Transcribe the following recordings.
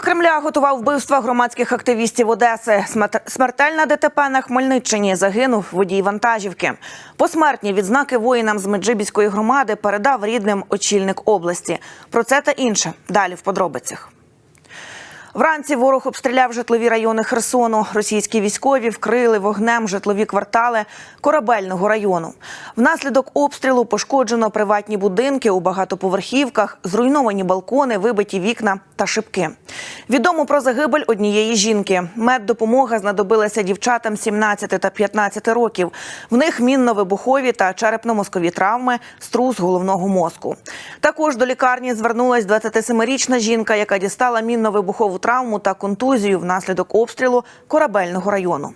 Кремля готував вбивства громадських активістів Одеси. Смер- Смертельна ДТП на Хмельниччині загинув водій вантажівки. Посмертні відзнаки воїнам з Меджибіської громади передав рідним очільник області. Про це та інше далі в подробицях. Вранці ворог обстріляв житлові райони Херсону. Російські військові вкрили вогнем житлові квартали корабельного району. Внаслідок обстрілу пошкоджено приватні будинки у багатоповерхівках, зруйновані балкони, вибиті вікна та шибки. Відомо про загибель однієї жінки. Меддопомога знадобилася дівчатам 17 та 15 років. В них мінно-вибухові та черепно-мозкові травми, струс головного мозку. Також до лікарні звернулась 27-річна жінка, яка дістала мінно-вибухову травму та контузію внаслідок обстрілу корабельного району.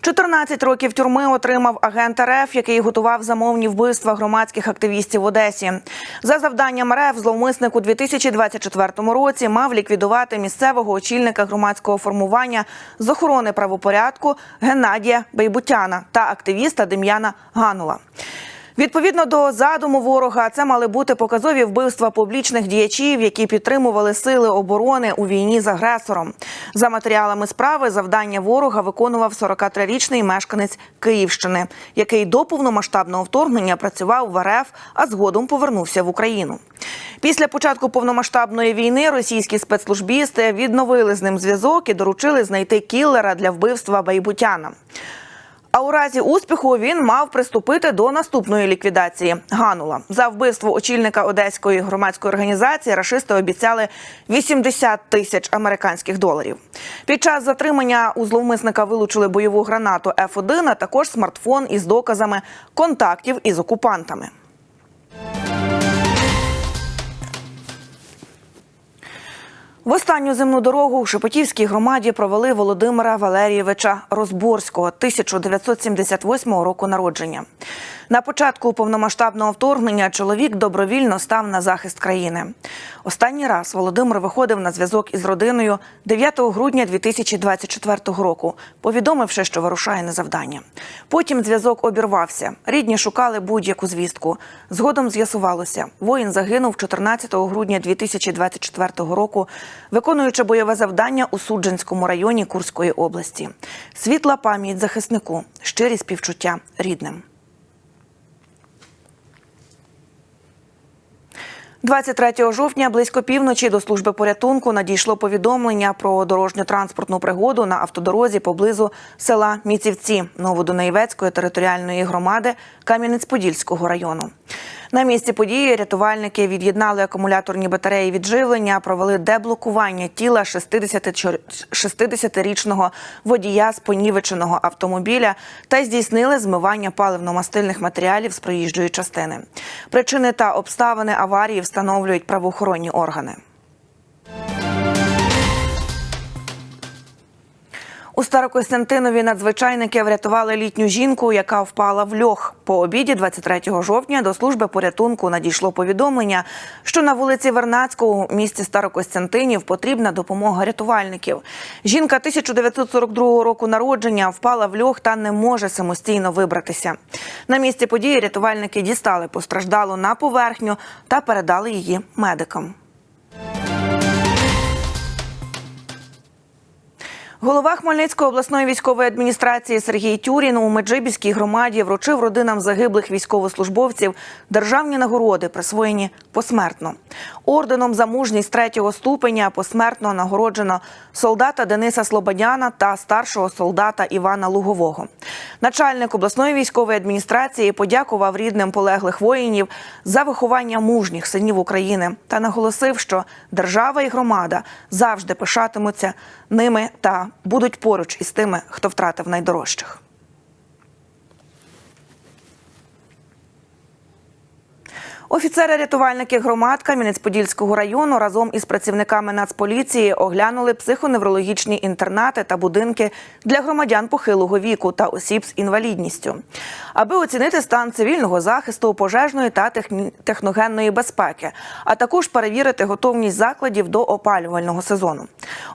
14 років тюрми отримав агент РФ, який готував замовні вбивства громадських активістів в Одесі. За завданням РФ зловмисник у 2024 році мав ліквідувати місцевого очільника громадського формування з охорони правопорядку Геннадія Бейбутяна та активіста Дем'яна Ганула. Відповідно до задуму ворога, це мали бути показові вбивства публічних діячів, які підтримували сили оборони у війні з агресором. За матеріалами справи завдання ворога виконував 43-річний мешканець Київщини, який до повномасштабного вторгнення працював в РФ, а згодом повернувся в Україну. Після початку повномасштабної війни російські спецслужбісти відновили з ним зв'язок і доручили знайти кіллера для вбивства Байбутяна. А у разі успіху він мав приступити до наступної ліквідації Ганула за вбивство очільника одеської громадської організації. Рашисти обіцяли 80 тисяч американських доларів. Під час затримання у зловмисника вилучили бойову гранату F1, а також смартфон із доказами контактів із окупантами. В останню земну дорогу у Шепетівській громаді провели Володимира Валерійовича Розборського 1978 року народження. На початку повномасштабного вторгнення чоловік добровільно став на захист країни. Останній раз Володимир виходив на зв'язок із родиною 9 грудня 2024 року, повідомивши, що вирушає на завдання. Потім зв'язок обірвався. Рідні шукали будь-яку звістку. Згодом з'ясувалося, воїн загинув 14 грудня 2024 року, виконуючи бойове завдання у Судженському районі Курської області. Світла пам'ять захиснику, щирі співчуття рідним. 23 жовтня близько півночі до служби порятунку надійшло повідомлення про дорожньо-транспортну пригоду на автодорозі поблизу села Міцівці Новодонеєвецької територіальної громади Кам'янець-Подільського району. На місці події рятувальники від'єднали акумуляторні батареї від живлення, провели деблокування тіла 60-річного водія з понівеченого автомобіля та здійснили змивання паливно-мастильних матеріалів з проїжджої частини. Причини та обставини аварії встановлюють правоохоронні органи. У Старокостянтинові надзвичайники врятували літню жінку, яка впала в льох. По обіді 23 жовтня до служби порятунку надійшло повідомлення, що на вулиці Вернацького у місті Старокостянтинів потрібна допомога рятувальників. Жінка 1942 року народження впала в льох та не може самостійно вибратися. На місці події рятувальники дістали постраждалу на поверхню та передали її медикам. Голова Хмельницької обласної військової адміністрації Сергій Тюрін у Меджибіській громаді вручив родинам загиблих військовослужбовців державні нагороди, присвоєні посмертно. Орденом за мужність третього ступеня посмертно нагороджено солдата Дениса Слободяна та старшого солдата Івана Лугового. Начальник обласної військової адміністрації подякував рідним полеглих воїнів за виховання мужніх синів України та наголосив, що держава і громада завжди пишатимуться ними та будуть поруч із тими, хто втратив найдорожчих. Офіцери-рятувальники громад Кам'янець-Подільського району разом із працівниками Нацполіції оглянули психоневрологічні інтернати та будинки для громадян похилого віку та осіб з інвалідністю, аби оцінити стан цивільного захисту, пожежної та техногенної безпеки, а також перевірити готовність закладів до опалювального сезону.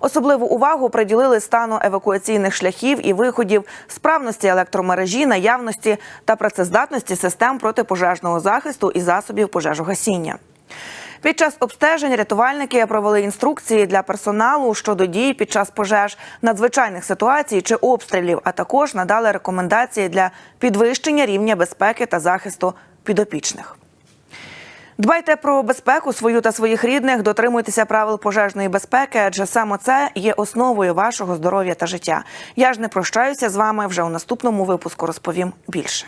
Особливу увагу приділили стану евакуаційних шляхів і виходів, справності електромережі, наявності та працездатності систем протипожежного захисту і засобів пожежогасіння. Під час обстежень рятувальники провели інструкції для персоналу щодо дій під час пожеж, надзвичайних ситуацій чи обстрілів, а також надали рекомендації для підвищення рівня безпеки та захисту підопічних. Дбайте про безпеку свою та своїх рідних, дотримуйтеся правил пожежної безпеки, адже саме це є основою вашого здоров'я та життя. Я ж не прощаюся з вами вже у наступному випуску. Розповім більше.